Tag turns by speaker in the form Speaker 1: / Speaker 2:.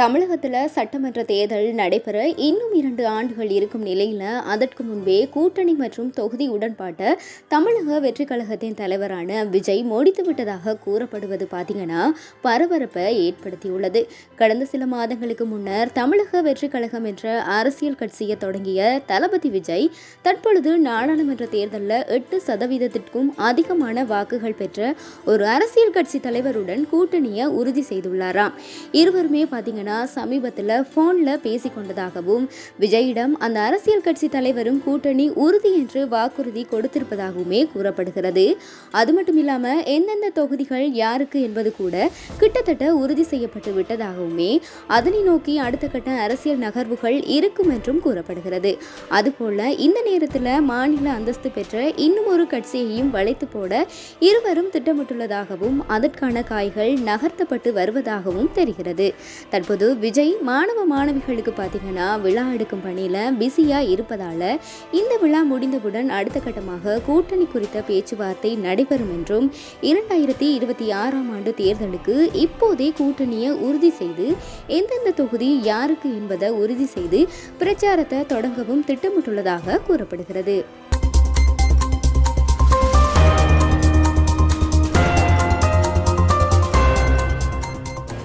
Speaker 1: தமிழகத்தில் சட்டமன்ற தேர்தல் நடைபெற இன்னும் இரண்டு ஆண்டுகள் இருக்கும் நிலையில் அதற்கு முன்பே கூட்டணி மற்றும் தொகுதி உடன்பாட்டை தமிழக வெற்றி கழகத்தின் தலைவரான விஜய் முடித்து விட்டதாக கூறப்படுவது பார்த்தீங்கன்னா பரபரப்பை ஏற்படுத்தியுள்ளது. கடந்த சில மாதங்களுக்கு முன்னர் தமிழக வெற்றி கழகம் என்ற அரசியல் கட்சியை தொடங்கிய தளபதி விஜய் தற்பொழுது நாடாளுமன்ற தேர்தலில் எட்டு சதவீதத்திற்கும் அதிகமான வாக்குகள் பெற்ற ஒரு அரசியல் கட்சி தலைவருடன் கூட்டணியை உறுதி செய்துள்ளாராம். இருவருமே பார்த்தீங்கன்னா சமீபத்தில் ஃபோனில் பேசிக்கொண்டதாகவும் விஜயிடம் அந்த அரசியல் கட்சி தலைவரும் கூட்டணி உறுதி என்று வாக்குறுதி கொடுத்திருப்பதாகவுமே கூறப்படுகிறது. அது மட்டும் இல்லாமல் எந்தெந்த தொகுதிகள் யாருக்கு என்பது கூட கிட்டத்தட்ட உறுதி செய்யப்பட்டு விட்டதாகவுமே அதனை நோக்கி அடுத்த கட்ட அரசியல் நகர்வுகள் இருக்கும் என்றும் கூறப்படுகிறது. அதுபோல இந்த நேரத்தில் மாநில அந்தஸ்து பெற்ற இன்னும் ஒரு கட்சியையும் வளைத்து போட இருவரும் திட்டமிட்டுள்ளதாகவும் அதற்கான காய்கள் நகர்த்தப்பட்டு வருவதாகவும் தெரிகிறது. தற்போது விஜய் மாணவ மாணவிகளுக்கு பார்த்தீங்கன்னா விழா எடுக்கும் பணியில் பிஸியாக இருப்பதால் இந்த விழா முடிந்தவுடன் அடுத்த கட்டமாக கூட்டணி குறித்த பேச்சுவார்த்தை நடைபெறும் என்றும் இரண்டாயிரத்தி இருபத்தி ஆறாம் ஆண்டு தேர்தலுக்கு இப்போதே கூட்டணியை உறுதி செய்து எந்தெந்த தொகுதி யாருக்கு என்பதை உறுதி செய்து பிரச்சாரத்தை தொடங்கவும் திட்டமிட்டுள்ளதாக கூறப்படுகிறது.